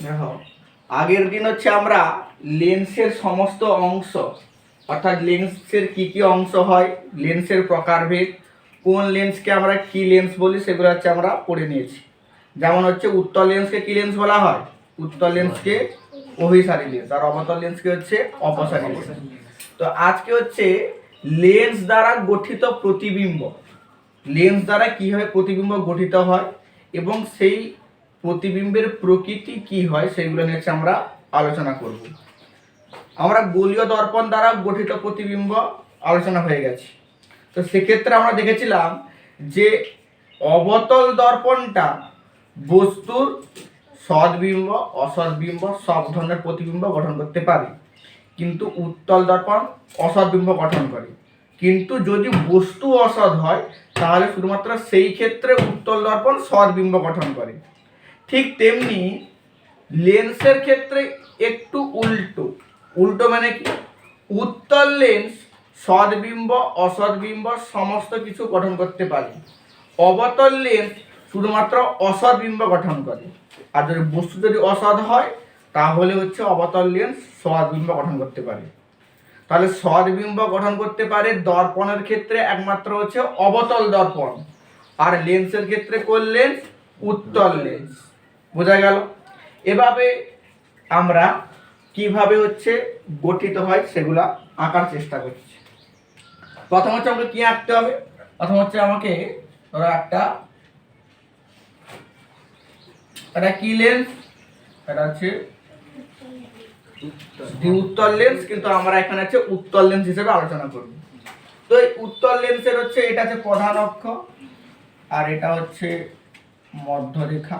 দেখো, আগের দিন হচ্ছে আমরা লেন্সের সমস্ত অংশ, অর্থাৎ লেন্সের কি কি অংশ হয় লেন্সের প্রকারভেদ, কোন লেন্সকে আমরা কি লেন্স বলি সেগুলো হচ্ছে আমরা পড়ে নিয়েছি। যেমন হচ্ছে উত্তর লেন্সকে কি লেন্স বলা হয়? উত্তর লেন্সকে অভিসারী লেন্স আর অবতল লেন্সকে হচ্ছে অপসারী লেন্স তো আজকে হচ্ছে লেন্স দ্বারা গঠিত প্রতিবিম্ব লেন্স দ্বারা কীভাবে প্রতিবিম্ব গঠিত হয়, এবং সেই প্রতিবিম্বের প্রকৃতি কি হয় সেগুলো নিয়ে আমরা আলোচনা করব। আমরা গোলীয় দর্পণ দ্বারা গঠিত প্রতিবিম্ব আলোচনা হয়ে গেছে। তো সেক্ষেত্রে আমরা দেখেছিলাম যে অবতল দর্পণটা বস্তুর সদ্বিম্ব, অসদ্বিম্ব, সব ধরনের প্রতিবিম্ব গঠন করতে পারে। কিন্তু উত্তল দর্পণ অসদ্বিম্ব গঠন করে। কিন্তু যদি বস্তু অসৎ হয়, তাহলে শুধুমাত্র সেই ক্ষেত্রে উত্তল দর্পণ সদ্বিম্ব গঠন করে। ঠিক তেমনি লেন্সের ক্ষেত্রে একটু উল্টো। উল্টো মানে কি? উত্তল লেন্স সদ্বিম্ব অসদ্বিম্ব সমস্ত কিছু গঠন করতে পারে। অবতল লেন্স শুধুমাত্র অসদ্বিম্ব গঠন করে। আর যদি বস্তু যদি অসৎ হয়, তাহলে হচ্ছে অবতল লেন্স সদ্বিম্ব গঠন করতে পারে। তাহলে সদ্বিম্ব গঠন করতে পারে দর্পণের ক্ষেত্রে একমাত্র হচ্ছে অবতল দর্পণ। আর লেন্সের ক্ষেত্রে কোন লেন্স উত্তল লেন্স বোঝা গেল। এভাবে আমরা কীভাবে হচ্ছে গঠিত হয় সেগুলা আঁকার চেষ্টা করছি। প্রথম হচ্ছে আমাকে কি আঁকতে হবে? প্রথম হচ্ছে আমাকে ধরো একটা এটা কি লেন্স এটা হচ্ছে উত্তর লেন্স কিন্তু আমরা এখানে হচ্ছে উত্তর লেন্স হিসেবে আলোচনা করব। তো এই উত্তর লেন্সের হচ্ছে, এটা হচ্ছে প্রধান অক্ষ, আর এটা হচ্ছে মধ্যরেখা।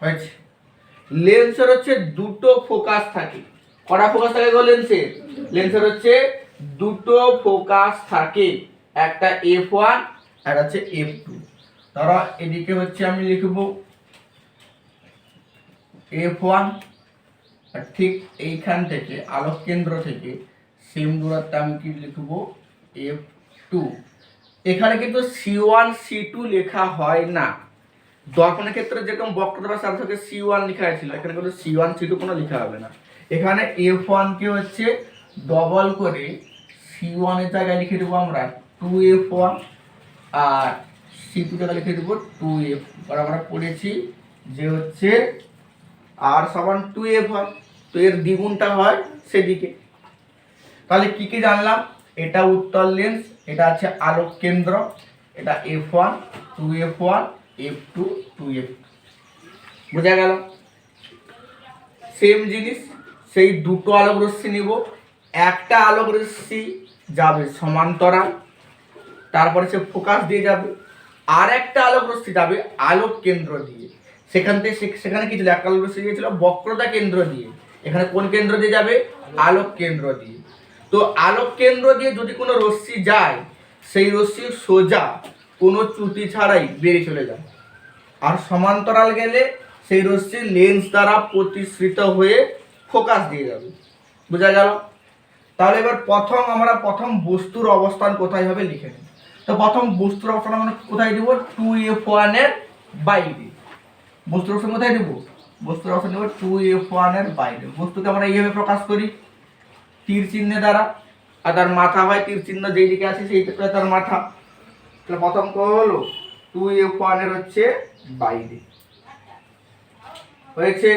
হয়েছে। লেন্সের হচ্ছে দুটো ফোকাস থাকে। কটা ফোকাস থাকে গো লেন্সের লেন্সের হচ্ছে দুটো ফোকাস থাকে। একটা এফ ওয়ান আর হচ্ছে এফ টু ধরো এদিকে হচ্ছে আমি লিখব এফ ওয়ান ঠিক এইখান থেকে আলোক কেন্দ্র থেকে সেম দূরত্বে আমি কি লিখব? এফ টু এখানে কিন্তু সি ওয়ান সি টু লেখা হয় না। দর্পণের ক্ষেত্রে যেরকম বক্রতা বা সার্থকে সি ওয়ান লেখা হয়েছিল এখানে কিন্তু সি ওয়ান সি টু কোনো লেখা হবে না। এখানে এফ ওয়ানকে হচ্ছে? ডবল করে সি ওয়ানের জায়গায় লিখে দেবো আমরা টু এফ ওয়ান আর সি টু জায়গায় লিখে দেবো টু এফ আর আমরা পড়েছি যে হচ্ছে আর সমান টু এফ হয় তো এর দ্বিগুণটা হয় সেদিকে। তাহলে কি কি জানলাম? এটা উত্তর লেন্স এটা আছে আলোক কেন্দ্র, এটা F one two F one F two two F বোঝা গেল? সেম জিনিস, সেই দুটো আলোক রশ্মি নিব। একটা আলোক রশ্মি যাবে সমান্তরাল, তারপরে সে ফোকাস দিয়ে যাবে। আর একটা আলোক রশ্মি যাবে আলোক কেন্দ্র দিয়ে। সেখান থেকে সেখানে কি ছিল? একটা আলোক রশ্মি গিয়েছিল বক্রতা কেন্দ্র দিয়ে। এখানে কোন কেন্দ্র দিয়ে যাবে? আলোক কেন্দ্র দিয়ে। তো আলোক কেন্দ্র দিয়ে যদি কোনো রশ্মি যায়, সেই রশ্মি সোজা কোনো ত্রুটি ছাড়াই বেরিয়ে চলে যায়। আর সমান্তরাল গেলে সেই রশ্মি লেন্স দ্বারা প্রতিসৃত হয়ে ফোকাস দিয়ে যাবে। বোঝা গেল? তাহলে এবার প্রথম আমরা প্রথম বস্তুর অবস্থান কোথায় হবে লিখে নিই। তো প্রথম বস্তুর অবস্থান আমরা কোথায় দিব? টু এফ ওয়ানের বাইরে। বস্তুর অবস্থান কোথায় দিব? বস্তুর অবস্থান দেবো টু এফ ওয়ানের বাইরে। বস্তুকে আমরা এইভাবে প্রকাশ করি তীর চিহ্নে দ্বারা। আর তার মাথা হয় তীর চিহ্ন যেই দিকে আছে সেই তার মাথা। তাহলে প্রথম কো হলো টু এফ ওয়ানের হচ্ছে বাইরে। হয়েছে?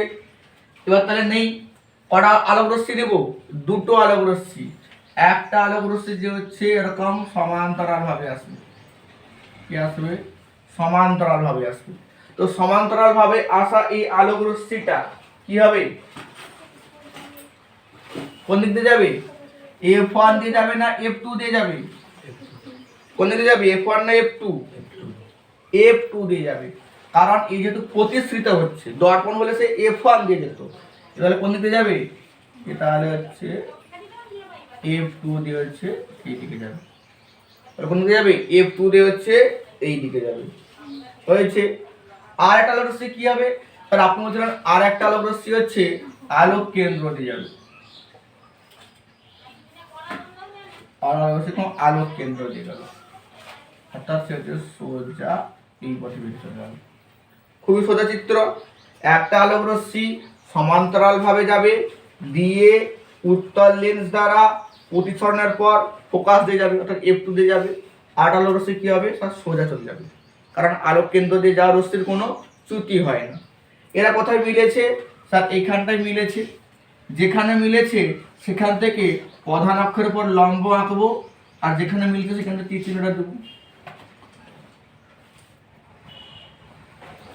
এবার তাহলে নেই, কটা আলোক রশ্মি দেব দুটো আলোক রশ্মি একটা আলোক রশ্মি যে হচ্ছে এরকম সমান্তরাল ভাবে আসবে। কি আসবে? সমান্তরাল ভাবে আসবে। তো সমান্তরাল ভাবে আসা এই আলোক রশ্মিটা কি হবে? কোন দিক দিয়ে যাবে? এফ ওয়ান দিয়ে যাবে না এফ টু দিয়ে যাবে? কোন দিকে যাবে? এফ ওয়ান না এফ টু এফ টু দিয়ে যাবে। কারণ এই যেহেতু প্রতিশ্রিত হচ্ছে, দর্পণ বলে সে এফ ওয়ান দিয়ে যেত। তাহলে কোন দিকে যাবে? তাহলে হচ্ছে এফ টু দিয়ে হচ্ছে এই দিকে যাবে। তাহলে কোন দিকে যাবে? এফ টু দিয়ে হচ্ছে এই দিকে যাবে। হয়েছে। আর একটা আলোক রশ্মি কি হবে? তাহলে আপনি বলছিলেন আর একটা আলোক রশ্মি হচ্ছে আলোক কেন্দ্র দিয়ে যাবে। আর আলোক কেন্দ্র দিয়ে গেল অর্থাৎ সে হচ্ছে সোজা এই পথে চলে গেল খুবই সোজা চিত্র। একটা আলোক রশ্মি সমান্তরালভাবে যাবে, দিয়ে উত্তর লেন্স দ্বারা প্রতিসরণের পর ফোকাস দিয়ে যাবে, অর্থাৎ এফ টু দিয়ে যাবে। আর আলোক রশ্মি কী হবে? তার সোজা চলে যাবে। কারণ আলোক কেন্দ্র দিয়ে যাওয়া রশ্মির কোনো চ্যুতি হয় না। এরা কোথায় মিলেছে? স্যার এইখানটায় মিলেছে। যেখানে মিলেছে, সেখান থেকে প্রধান অক্ষরের পর লম্ব আঁকবো, আর যেখানে মিলছে সেখান তীর চিহ্নটা দেবো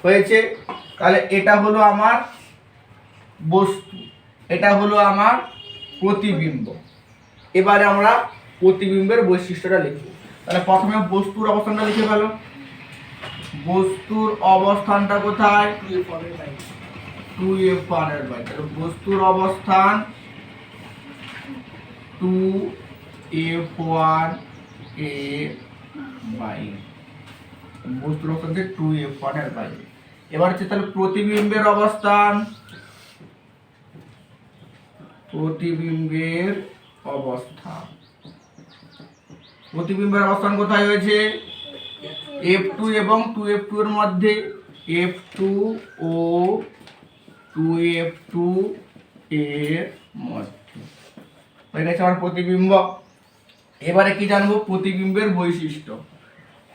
হয়েছে, তাহলে এটা হলো আমার বস্তু, এটা হলো আমার প্রতিবিম্ব। এবারে আমরা প্রতিবিম্বের বৈশিষ্ট্যটা লিখব। তাহলে প্রথমে বস্তুর অবস্থানটা লিখে ফেলো। বস্তুর অবস্থানটা কোথায়? টু এফ ওয়ানের বাইরে তাহলে বস্তুর অবস্থান টু এফ ওয়ান এ বাইরে বস্তুর অবস্থান টু এফ ওয়ানের বাইরে এবার হচ্ছে তাহলে প্রতিবিম্বের অবস্থান। প্রতিবিম্বের অবস্থান। প্রতিবিম্বের অবস্থান কোথায় হয়েছে? এফ টু এবং টু এফ টু এর মধ্যে। এফ টু ও টু এফ টু এর মধ্যে। হয়ে গেছে আমার প্রতিবিম্ব। এবারে কি জানব? প্রতিবিম্বের বৈশিষ্ট্য।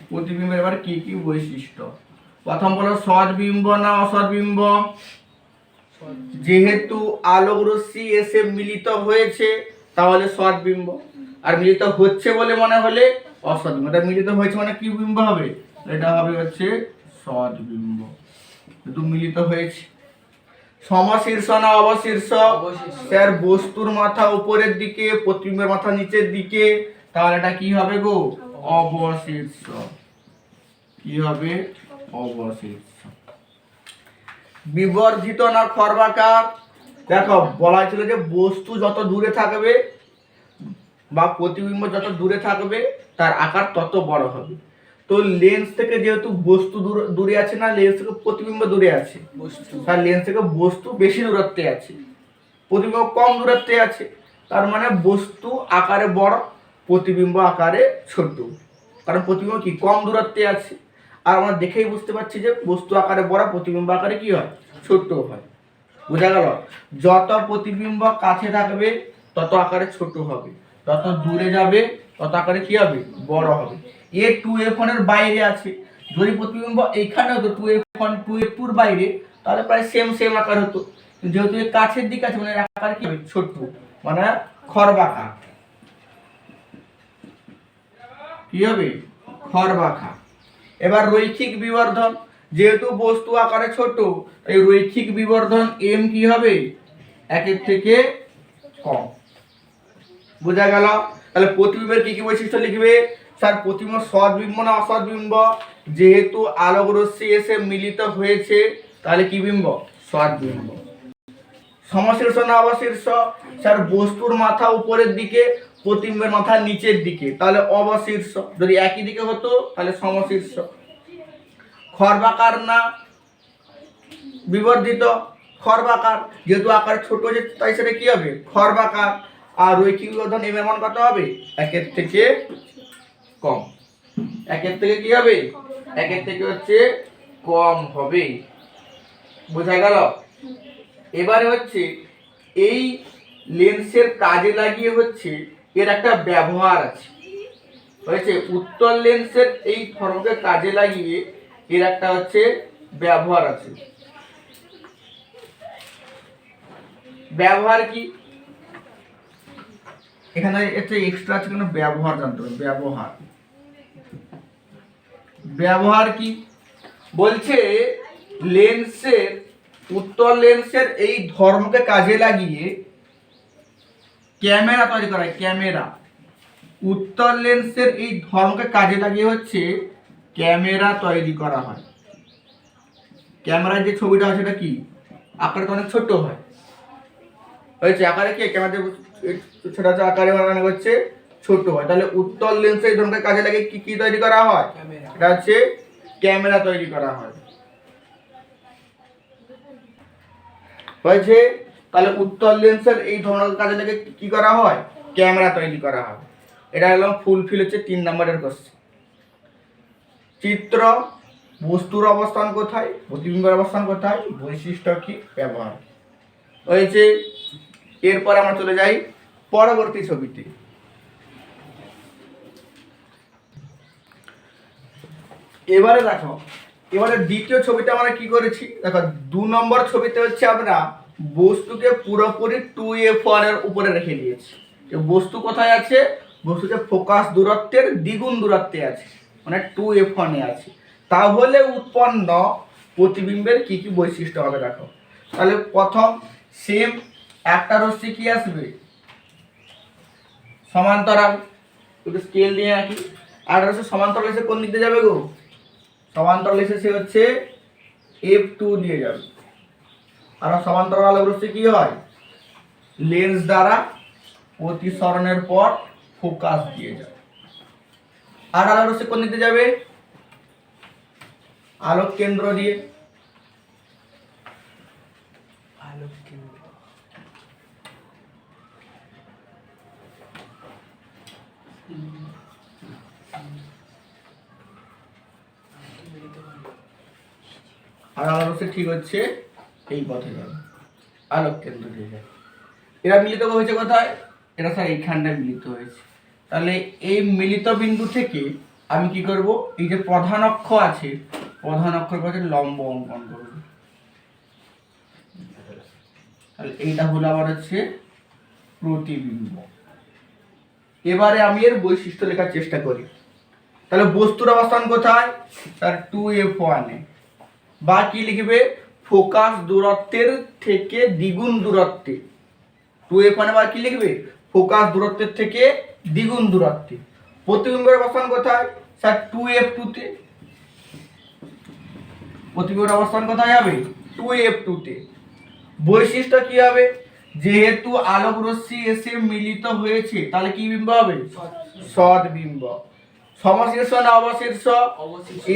প্রতিবিম্বের এবার কি কি বৈশিষ্ট্য? প্রথম বলো সৎবিম্ব না অসৎবিম্ব? যেহেতু আলোক রশ্মি এসে মিলিত হয়েছে তাহলে সৎবিম্ব। আর মিলিত হচ্ছে বলে মনে হলে অসৎবিম্ব। এটা মিলিত হয়েছে মানে কি বিম্ব হবে? এটা হবে হচ্ছে সৎবিম্ব। যেহেতু মিলিত হয়েছে। সমশীর্ষ না অবশীর্ষ? স্যার বস্তুর মাথা উপরের দিকে প্রতিবিম্বের মাথা নিচের দিকে। তাহলে এটা কি হবে গো? অবশীর্ষ। কি হবে? অবশীর্ষ বিবর্ধিত না খর্বাকার দেখো বলা হয়েছিল যে বস্তু যত দূরে থাকবে বা প্রতিবিম্ব যত দূরে থাকবে তার আকার তত বড় হবে। তো লেন্স থেকে যেহেতু বস্তু দূর- দূরে আছে না লেন্স থেকে প্রতিবিম্ব দূরে আছে। তার লেন্স থেকে বস্তু বেশি দূরত্বে আছে। প্রতিবিম্ব কম দূরত্বে আছে। তার মানে বস্তু আকারে বড় প্রতিবিম্ব আকারে ছোট। কারণ প্রতিবিম্ব কি? কম দূরত্বে আছে। আর আমরা দেখেই বুঝতে পারছি যে বস্তু আকারে বড় প্রতিবিম্ব আকারে কি হয়? ছোট হয়। বোঝা গেল? যত প্রতিবিম্ব কাছে থাকবে, তত আকারে ছোট হবে। তত দূরে যাবে, তত আকারে কি হবে? বড় হবে। এ টু ওয়ানের বাইরে আছে। যদি প্রতিবিম্ব এইখানে হতো two F one two F টুর বাইরে, তাহলে প্রায় সেম সেম আকার হতো। যেহেতু এর কাছের দিকে আছে মানে আকার কি হবে? ছোট। মানে খরবাকা কি হবে? খরবাখা এবার রৈখিক বিবর্ধন, যেহেতু বস্তু আকারে ছোট এই রৈখিক বিবর্ধন এম কি হবে? একের থেকে কম। বোঝা গেল? তাহলে প্রতিবিম্বের কি কি বৈশিষ্ট্য লিখবে? স্যার, প্রতিবিম্ব সদ্বিম্ব না অসৎবিম্ব যেহেতু আলোক রশ্মি এসে মিলিত হয়েছে, তাহলে কি বিম্ব? সৎবিম্ব সমশীর্ষ না অবশীর্ষ? স্যার, বস্তুর মাথা উপরের দিকে প্রতিবিম্বের মাথা নিচের দিকে, তাহলে অবশীর্ষ। যদি একই দিকে হতো, তাহলে সমশীর্ষ। খর্বাকার না বিবর্ধিত, খর্বাকার। যেহেতু আকার ছোট হয়েছে তাই সেটা কি হবে? খর্বাকার। আর রৈখিক বিবর্ধন এম এর মান কত হবে? একের থেকে কম। একের থেকে কি হবে? একের থেকে হচ্ছে কম হবে। বোঝা গেল? এবারে হচ্ছে এই লেন্সের কাজে লাগিয়ে হচ্ছে এর একটা ব্যবহার আছে। হয়েছে? উত্তর লেন্সের এই ধর্মকে কাজে লাগিয়ে এর একটা হচ্ছে ব্যবহার আছে। ব্যবহার কি? এখানে একটা এক্সট্রা আছে, কোনো ব্যবহার জানতে হবে। ব্যবহার। ব্যবহার কি? বলছে লেন্সের উত্তর লেন্সের এই ধর্মকে কাজে লাগিয়ে ক্যামেরা তৈরি করা হয় ক্যামেরা। উত্তর লেন্সের এই ধর্মকে কাজে লাগিয়ে হচ্ছে ক্যামেরা তৈরি করা হয়। ক্যামেরার যে ছবিটা হয় সেটা কি? আকারে তো অনেক ছোট হয়। হয়েছে আকারে কি? ক্যামেরাতে ছোট ছোট আকারে মানে হচ্ছে ছোট হয়। তাহলে উত্তর লেন্সের এই ধরনের কাজে লাগে কি কি তৈরি করা হয়? এটা হচ্ছে ক্যামেরা তৈরি করা হয়। হয়েছে তাহলে উত্তর লেন্সের এই ধরনের কাজে লাগে কি- কি করা হয়? ক্যামেরা তৈরি করা হয়। এটা হলো ফুলফিল হচ্ছে তিন নম্বরের কোশ্চেন চিত্র, বস্তুর অবস্থান কোথায়? প্রতিবিম্বের অবস্থান কোথায়? বৈশিষ্ট্য কি? ব্যবহার। হয়েছে, এরপর আমরা চলে যাই পরবর্তী ছবিতে। এবারে দেখো, এবারে দ্বিতীয় ছবিটা আমরা কি করেছি? দেখো, দু নম্বর ছবিতে হচ্ছে আমরা বস্তুকে পুরোপুরি টু এফ ওয়ানের উপরে রেখে দিয়েছি। যে বস্তু কোথায় আছে? বস্তুকে ফোকাস দূরত্বের দ্বিগুণ দূরত্বে আছে মানে টু এফ ওয়ানে আছে। তাহলে উৎপন্ন প্রতিবিম্বের কি কি বৈশিষ্ট্য হবে দেখো। তাহলে প্রথম সেম একটা রশ্মি কি আসবে? সমান্তরাল। একটু স্কেল দিয়ে রাখি আর রশ্মি সমান্তরাল এসে কোন দিক দিয়ে যাবে গো? সমান্তরাল এসে সে হচ্ছে এফ টু দিয়ে যাবে। আর সমান্তরাল আলোক রশ্মি কি হয়? লেন্স দ্বারা প্রতিসরণের পর ফোকাস দিয়ে যায়। আর আলোক রশ্মি কোন দিকে যাবে? আলোক কেন্দ্র দিয়ে। আলোক কেন্দ্র। আর আলোক রশ্মি ঠিক হচ্ছে এই পথে যাবে। আলোক কেন্দ্র দিয়ে যাবে। এরা মিলিত হয়েছে কোথায়? এরা স্যার এইখানটায় মিলিত হয়েছে। তাহলে এই মিলিত বিন্দু থেকে আমি কি করব? এই যে প্রধান অক্ষ আছে, প্রধান অক্ষর কাছে লম্ব অঙ্কন করব। তাহলে এইটা হলো আবার হচ্ছে প্রতিবিম্ব। এবারে আমি এর বৈশিষ্ট্য লেখার চেষ্টা করি। তাহলে বস্তুর অবস্থান কোথায়? তার টু এফ ওয়ানে বা কি লিখবে? ফোকাস দূরত্বের থেকে দ্বিগুণ দূরত্বে। টু এফ ওয়ানে বা কি লিখবে? ফোকাস দূরত্বের থেকে দ্বিগুণ দূরত্বে। প্রতিবিম্বের অবস্থান কোথায়? স্যার টু এফ টুতে প্রতিবিম্বের অবস্থান কোথায় হবে? টু এফ টুতে বৈশিষ্ট্য কি হবে? যেহেতু আলোক রশ্মি এসে মিলিত হয়েছে তাহলে কি বিম্ব হবে? সৎ বিম্ব। সমশীর্ষ না অবশীর্ষ।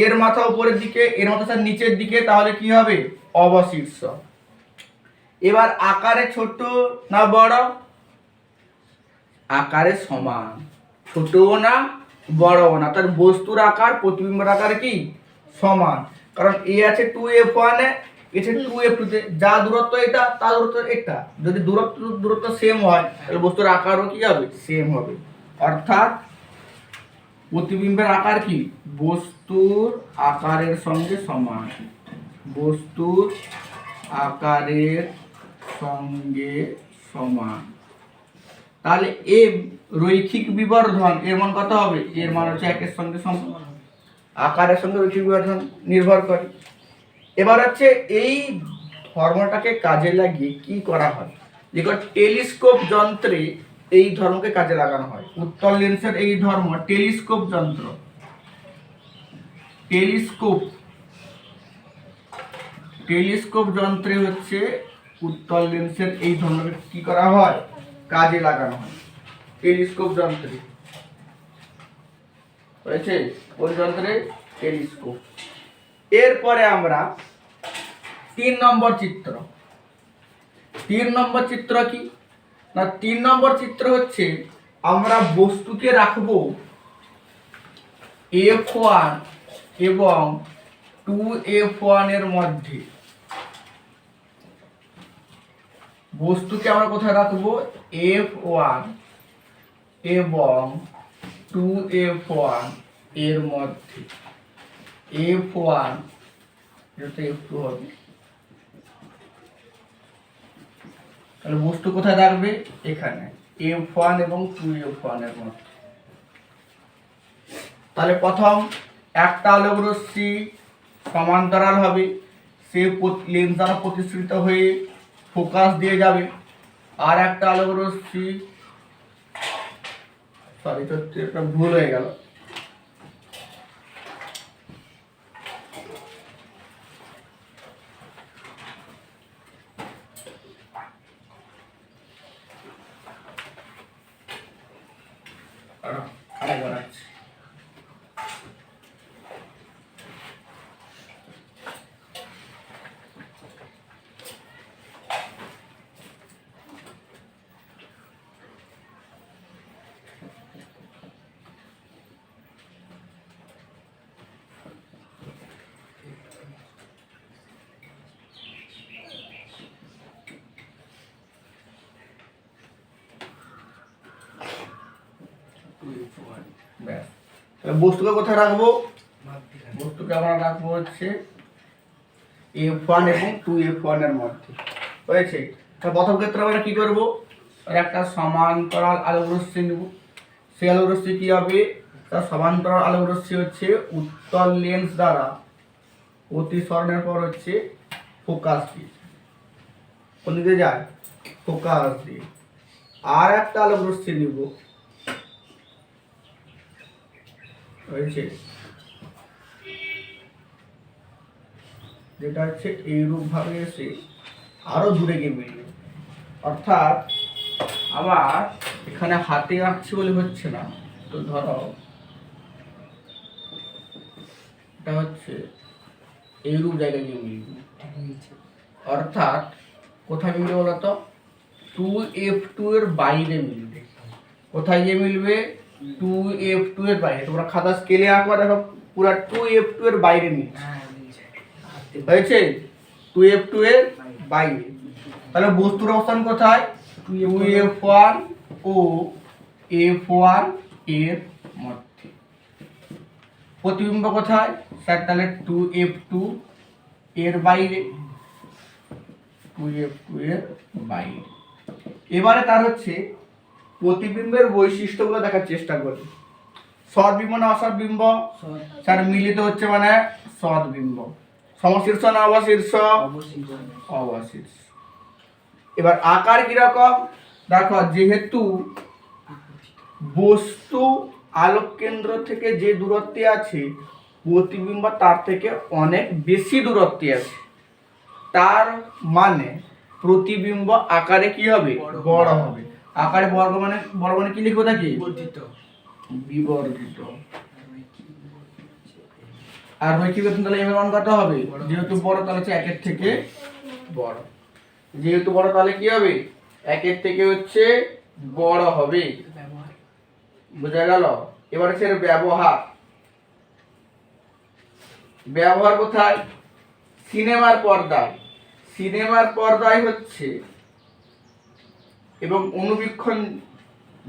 এর মাথা উপরের দিকে এর মাথা স্যার নিচের দিকে তাহলে কি হবে? অবশীর্ষ। এবার আকারে ছোট না বড়? আকারে সমান। ছোটও না, বড়ও না। তার বস্তুর আকার, প্রতিবিম্বের আকার কি? সমান। কারণ এ আছে টু এফ ওয়ানে এছে টু এফ টুতে যা দূরত্ব এটা, তা দূরত্ব এটা। যদি দূরত্ব দূরত্ব সেম হয়, তাহলে বস্তুর আকারও কি হবে? সেম হবে। অর্থাৎ প্রতিবিম্বের আকার কি? বস্তুর আকারের সঙ্গে সমান। বস্তুর আকারের সঙ্গে সমান। তাহলে এম রৈখিক বিবর্ধন, এর মান কত হবে? এর মান হচ্ছে একের সঙ্গে সমান। আকারের সঙ্গে রৈখিক বিবর্ধন নির্ভর করে। এবার হচ্ছে এই ধর্মটাকে কাজে লাগিয়ে কি করা হয়? যেটা টেলিস্কোপ যন্ত্রে এই ধর্মকে কাজে লাগানো হয়। উত্তর লেন্সের এই ধর্ম টেলিস্কোপ যন্ত্র। টেলিস্কোপ টেলিস্কোপ যন্ত্রে হচ্ছে উত্তল লেন্সের এই ধরনের কি করা হয়? কাজে লাগানো হয়। টেলিস্কোপ যন্ত্রে। হয়েছে? ওই যন্ত্রে? টেলিস্কোপ। এরপরে আমরা তিন নম্বর চিত্র। তিন নম্বর চিত্র কি? না, তিন নম্বর চিত্র হচ্ছে আমরা বস্তুকে রাখব এফ ওয়ান এবং টু এফ ওয়ানের মধ্যে। বস্তুকে আমরা কোথায় রাখব? এফ ওয়ান এবং টু এফ ওয়ানের মধ্যে। এফ ওয়ান হবে। তাহলে বস্তু কোথায় রাখবে এখানে। এফ ওয়ান এবং টু এফ ওয়ানের মধ্যে। তাহলে প্রথম একটা আলোক রশ্মি সমান্তরাল হবে। সে লেন্স দ্বারা প্রতিসৃত হয়ে ফোকাস দিয়ে যাবে। আর একটা আলোক রশ্মি সরি একটা ভুল হয়ে গেল আরেকবার আসছি তা বস্তুকে কোথায় রাখব? বস্তুকে আমরা রাখব হচ্ছে এফ ওয়ান এবং টু এফ ওয়ানের মধ্যে। হয়েছে? তা প্রথম ক্ষেত্রে আমরা কি করব? একটা সমান্তরাল আলোক রশ্মি নেব। সেই আলোক রশ্মি কি হবে? তার সমান্তরাল আলোক রশ্মি হচ্ছে উত্তল লেন্স দ্বারা প্রতিসরণের পর হচ্ছে ফোকাস দিয়ে। কোন দিকে যায়? ফোকাস দিয়ে। আর একটা আলোক রশ্মি নিব। হয়েছে। যেটা হচ্ছে এইরূপ ভাবে এসে আরও দূরে গিয়ে মিলবে। অর্থাৎ আবার এখানে হাতে আঁকছি বলে হচ্ছে না। তো ধরো, এটা হচ্ছে এইরূপ জায়গায় গিয়ে মিলবে। অর্থাৎ কোথায় মিলবে বলতো? টু এফ টু এর বাইরে মিলবে। কোথায় গিয়ে মিলবে? টু এফ টু এর বাইরে। তোমরা খাতা স্কেলে আঁকবা দেখো পুরা টু এফ টু এর বাইরে মিলছে হ্যাঁ হয়েছে? টু এফ টু এর বাইরে। তাহলে বস্তুর অবস্থান কোথায়? টু এফ ওয়ান ও এফ ওয়ানের মধ্যে। প্রতিবিম্ব কোথায়? স্যার তাহলে টু এফ টু এর বাইরে। টু এফ টু এর বাইরে। এবারে তার হচ্ছে প্রতিবিম্বের বৈশিষ্ট্যগুলো দেখার চেষ্টা করি। সদ্বিম্ব না অসদ্বিম্ব? স্যার মিলিত হচ্ছে মানে সদ্বিম্ব। সমশীর্ষ না অবশীর্ষ? অবশীর্ষ। এবার আকার কীরকম? দেখো যেহেতু বস্তু আলোক কেন্দ্র থেকে যে দূরত্বে আছে প্রতিবিম্ব তার থেকে অনেক বেশি দূরত্বে আছে। তার মানে প্রতিবিম্ব আকারে কি হবে? বড়। বড় হবে। আকারে বর্গ মানে বড় মানে কি লিখব থাকি বর্ধিত। বিবর্ধিত। আর রৈখিক বেতন তাহলে এম এর মান কত হবে। যেহেতু বড় তাহলে হচ্ছে একের থেকে বড়। যেহেতু বড় তাহলে কি হবে? একের থেকে হচ্ছে বড় হবে। বোঝা গেল? এবার হচ্ছে এর ব্যবহার। ব্যবহার কোথায়? সিনেমার পর্দায়। সিনেমার পর্দায় হচ্ছে এবং অনুবীক্ষণ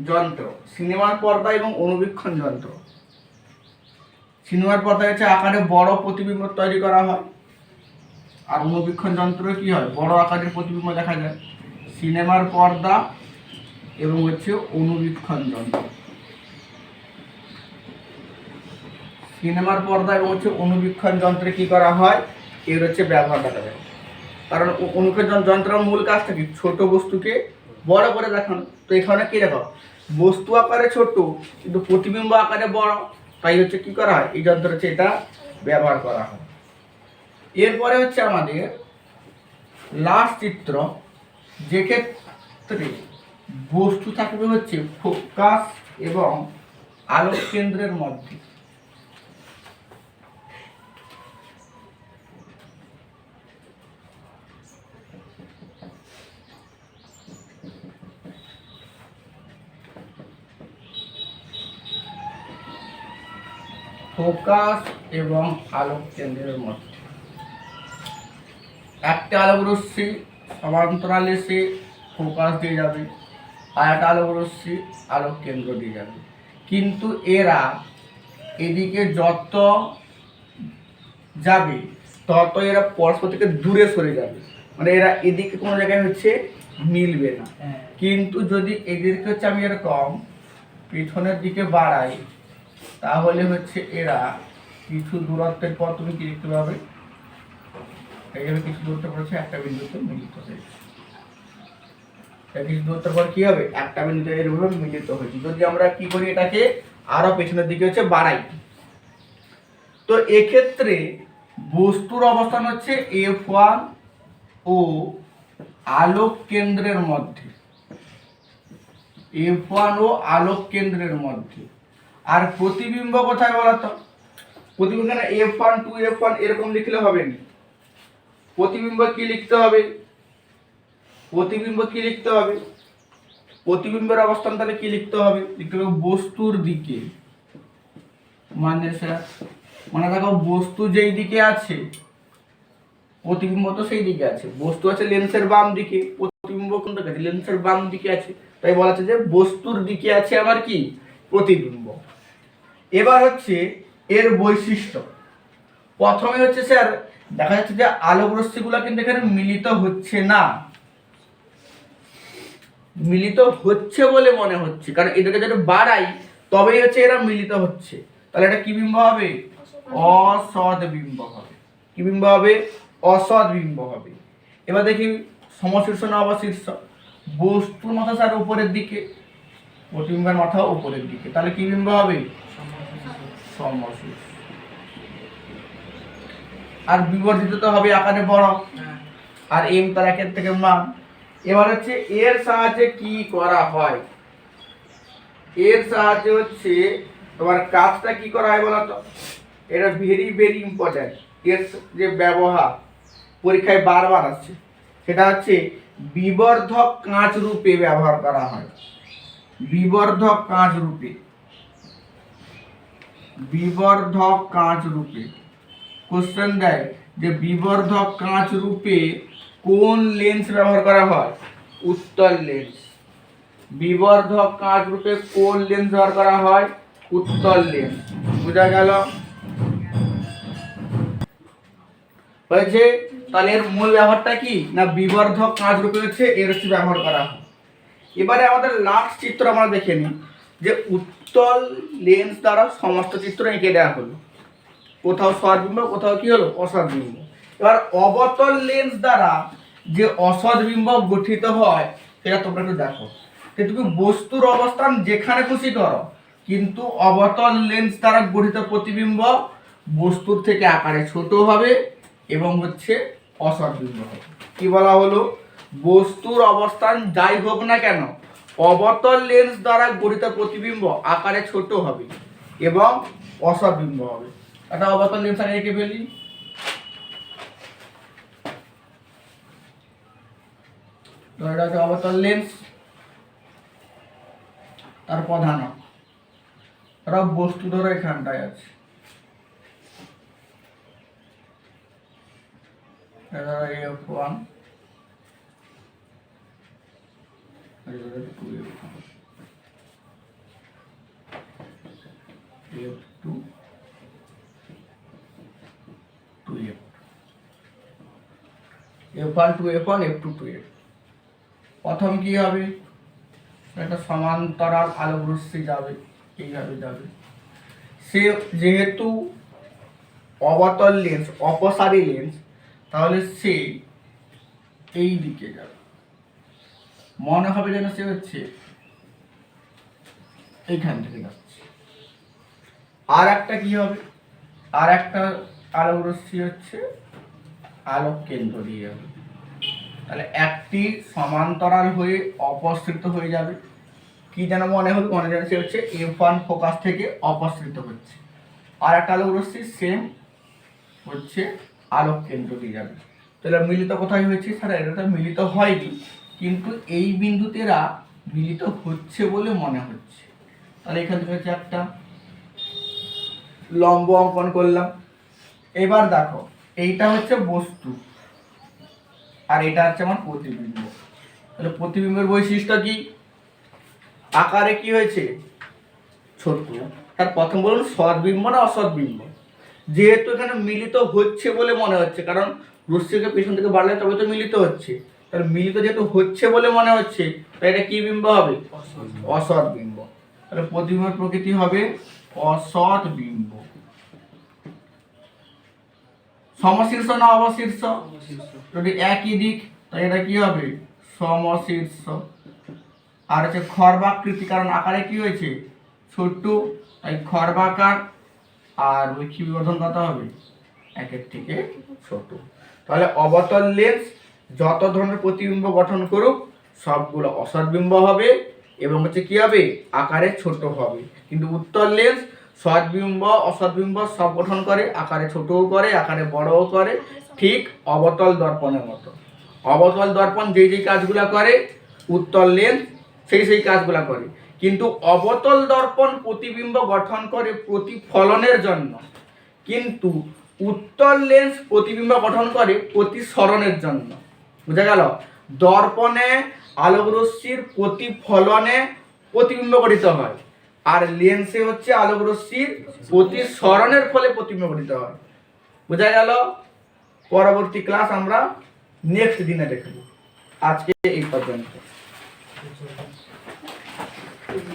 যন্ত্র, সিনেমার পর্দা এবং অনুবীক্ষণ যন্ত্র। সিনেমার পর্দা হচ্ছে আকারে বড় প্রতিবিম্ব তৈরি করা হয়। আর অনুবীক্ষণ যন্ত্র কি হয়? বড় আকারের প্রতিবিম্ব দেখা যায়। সিনেমার পর্দা এবং হচ্ছে অনুবীক্ষণ যন্ত্র। সিনেমার পর্দা এবং হচ্ছে অনুবীক্ষণ যন্ত্রে কি করা হয়? এর হচ্ছে ব্যবহার দেখা যায়। কারণ অনুবীক্ষণ যন্ত্রের মূল কাজটা কি? ছোট বস্তুকে বড় করে দেখানো। তো এখানে কি দেখো? বস্তু আকারে ছোট কিন্তু প্রতিবিম্ব আকারে বড়। তাই হচ্ছে কি করা হয়? এই যন্ত্র হচ্ছে এটা ব্যবহার করা হয়। এরপরে হচ্ছে আমাদের লাস্ট চিত্র। যে ক্ষেত্রে বস্তু থাকবে হচ্ছে ফোকাস এবং আলোক কেন্দ্রের মধ্যে। ফোকাস এবং আলোক কেন্দ্রের মধ্যে। একটা আলোক রশ্মি সমান্তরাল এসে ফোকাস দিয়ে যাবে আর একটা আলোক রশ্মি আলোক কেন্দ্র দিয়ে যাবে। কিন্তু এরা এদিকে যত যাবে তত এরা পরস্পর থেকে দূরে সরে যাবে। মানে এরা এদিকে কোনো জায়গায় হচ্ছে মিলবে না। হ্যাঁ। কিন্তু যদি এদেরকে হচ্ছে আমি এরকম পিছনের দিকে বাড়াই তাহলে হচ্ছে এরা কিছু দূরত্বের পর তুমি কি দেখতে পাবে? এইভাবে কিছু দূরত্ব পড়েছে, একটা বিন্দুতে মিলিত হয়েছে। কিছু দূরত্বের পর কি হবে? একটা বিন্দুতে এরভাবে মিলিত হয়েছে। যদি আমরা কি করি এটাকে, আরও পেছনের দিকে হচ্ছে বাড়াই। তো এক্ষেত্রে বস্তুর অবস্থান হচ্ছে এফ ওয়ান ও আলোক কেন্দ্রের মধ্যে। এফ ওয়ান ও আলোক কেন্দ্রের মধ্যে। আর প্রতিবিম্ব কোথায় বলতো প্রতিবিম্ব F one two F one এরকম লিখলে হবে না। প্রতিবিম্ব কি লিখতে হবে? প্রতিবিম্ব কি লিখতে হবে? প্রতিবিম্বের অবস্থান তাহলে কি লিখতে হবে? লিখতে হবে বস্তুর দিকে। মানে স্যার মানে দেখো বস্তু যেই দিকে আছে, প্রতিবিম্ব তো সেই দিকে আছে। বস্তু আছে লেন্সের বাম দিকে, প্রতিবিম্ব কোন দিকে আছে? লেন্সের বাম দিকে আছে। তাই বলা আছে যে বস্তুর দিকে আছে আমার কি? প্রতিবিম্ব। এবার হচ্ছে এর বৈশিষ্ট্য। প্রথমে হচ্ছে স্যার, দেখা যাচ্ছে যে আলোক রশ্মিগুলো কিন্তু এখানে মিলিত হচ্ছে না। মিলিত হচ্ছে বলে মনে হচ্ছে, কারণ এটাকে যদি বাড়াই, তবেই হচ্ছে এরা মিলিত হচ্ছে। তাহলে এটা কি বিম্ব হবে? অসৎ বিম্ব হবে। কি বিম্ব হবে? অসৎ বিম্ব হবে। এবার দেখি সমশীর্ষ না অবশীর্ষ বস্তুর মাথা স্যার উপরের দিকে। প্রতিবিম্বের মাথা উপরের দিকে। তাহলে কি বিম্ব হবে? আর বিবর্ধিত তো হবে আকারে বড়। হ্যাঁ। আর এম তার একের থেকে মান। এবার হচ্ছে এর সাহায্যে কি করা হয়? এর সাহায্যে হচ্ছে তোমার কাজটা কি করা হয় বলতো এটা ভেরি ভেরি ইম্পর্ট্যান্ট এর যে ব্যবহার পরীক্ষায় বারবার আসছে। সেটা হচ্ছে বিবর্ধক কাঁচ রূপে ব্যবহার করা হয়। বিবর্ধক কাঁচ রূপে। বিবর্ধক কাঁচ রূপে। কোশ্চেন দেয় যে বিবর্ধক কাঁচ রূপে কোন লেন্স ব্যবহার করা হয়? উত্তল লেন্স বিবর্ধক কাঁচ রূপে কোন লেন্স ব্যবহার করা হয়? উত্তল লেন্স বোঝা গেল? হয়েছে? তাহলে এর মূল ব্যবহারটা কি? না বিবর্ধক কাঁচ রূপে হচ্ছে, এর হচ্ছে ব্যবহার করা। হয় এবারে আমাদের লাস্ট চিত্র আমরা দেখে নিই, যে উত্তল লেন্স দ্বারা সমস্ত চিত্র এঁকে দেওয়া হলো। কোথাও সদ্বিম্ব কোথাও কি হলো? অসদ্বিম্ব এবার অবতল লেন্স দ্বারা যে অসদ্বিম্ব গঠিত হয়, সেটা তোমরা একটু দেখো। সেটুকু বস্তুর অবস্থান যেখানে খুশি করো, কিন্তু অবতল লেন্স দ্বারা গঠিত প্রতিবিম্ব বস্তুর থেকে আকারে ছোট হবে এবং হচ্ছে অসদ্বিম্ব হবে। কি বলা হলো? বস্তুর অবস্থান যাই হোক না কেন, অবতল লেন্স দ্বারা গঠিত প্রতিবিম্ব আকারে ছোট হবে এবং অসদ্বিম্ব হবে। একটা অবতল লেন্স আগে এঁকে ফেলি। অবতল লেন্স তার প্রধান বস্তু ধরো এখানটায় আছে। এটা one two F F two two F F one two F one F two two F প্রথম কি হবে? একটা সমান্তরাল আলোক রশ্মি যাবে। এইভাবে যাবে? সে যেহেতু অবতল লেন্স অপসারী লেন্স তাহলে সে এই দিকে যাবে। মনে হবে যেন সে হচ্ছে এইখান থেকে যাচ্ছে। আর একটা কি হবে? আর একটা আলোক রশ্মি হচ্ছে আলোক কেন্দ্র দিয়ে যাবে তাহলে একটি সমান্তরাল হয়ে অপসৃত হয়ে যাবে। কি যেন মনে হবে, মনে যেন সে হচ্ছে এফ ওয়ান ফোকাস থেকে অপসৃত হচ্ছে। আর একটা আলোক রশ্মি সেম হচ্ছে আলোক কেন্দ্র দিয়ে যাবে। তাহলে মিলিত কোথায় হয়েছে? স্যার, এটা মিলিত হয়নি। কিন্তু এই বিন্দুতে এরা মিলিত হচ্ছে বলে মনে হচ্ছে। তাহলে এখান থেকে হচ্ছে একটা লম্ব অঙ্কন করলাম। এবার দেখো, এইটা হচ্ছে বস্তু আর এটা হচ্ছে আমার প্রতিবিম্ব। তাহলে প্রতিবিম্বের বৈশিষ্ট্য কি? আকারে কি হয়েছে? ছোট তার প্রথম বলুন সদ্বিম্ব না অসদ্বিম্ব? যেহেতু এখানে মিলিত হচ্ছে বলে মনে হচ্ছে, কারণ রশ্মিকে পেছন থেকে বাড়লে তবে তো মিলিত হচ্ছে। তাহলে মিলিত যেহেতু হচ্ছে বলে মনে হচ্ছে তাই এটা কি বিম্ব হবে? অসৎ বিম্ব। তাহলে প্রতিবিম্বের প্রকৃতি হবে অসৎ বিম্ব। সমশীর্ষ না অবশীর্ষ? যদি একই দিক, তাহলে এটা কি হবে? সমশীর্ষ। আর হচ্ছে খর্বাকৃতি, কারণ আকারে কি হয়েছে? ছোট্ট, তাই খর্বাকার আর ঐক্ষী বিবর্ধন কত হবে? একের থেকে ছোট। তাহলে অবতল লেন্স যত ধরনের প্রতিবিম্ব গঠন করুক, সবগুলো অসৎবিম্ব হবে এবং হচ্ছে কি হবে? আকারে ছোট হবে। কিন্তু উত্তর লেন্স সৎবিম্ব, অসৎবিম্ব সব গঠন করে, আকারে ছোটও করে, আকারে বড়ও করে, ঠিক অবতল দর্পণের মতো। অবতল দর্পণ যেই যেই কাজগুলো করে উত্তল লেন্স সেই সেই কাজগুলো করে। কিন্তু অবতল দর্পণ প্রতিবিম্ব গঠন করে প্রতিফলনের জন্য, কিন্তু উত্তল লেন্স প্রতিবিম্ব গঠন করে প্রতিসরণের জন্য। বুঝা গেল? দর্পণে আলোক রশ্মির প্রতিফলনে প্রতিবিম্ব গঠিত হয়। আর লেন্সে হচ্ছে আলোক রশ্মির প্রতিসরণের ফলে প্রতিবিম্ব গঠিত হয়। বোঝা গেল? পরবর্তী ক্লাস আমরা নেক্সট দিনে দেখব। আজকে এই পর্যন্ত।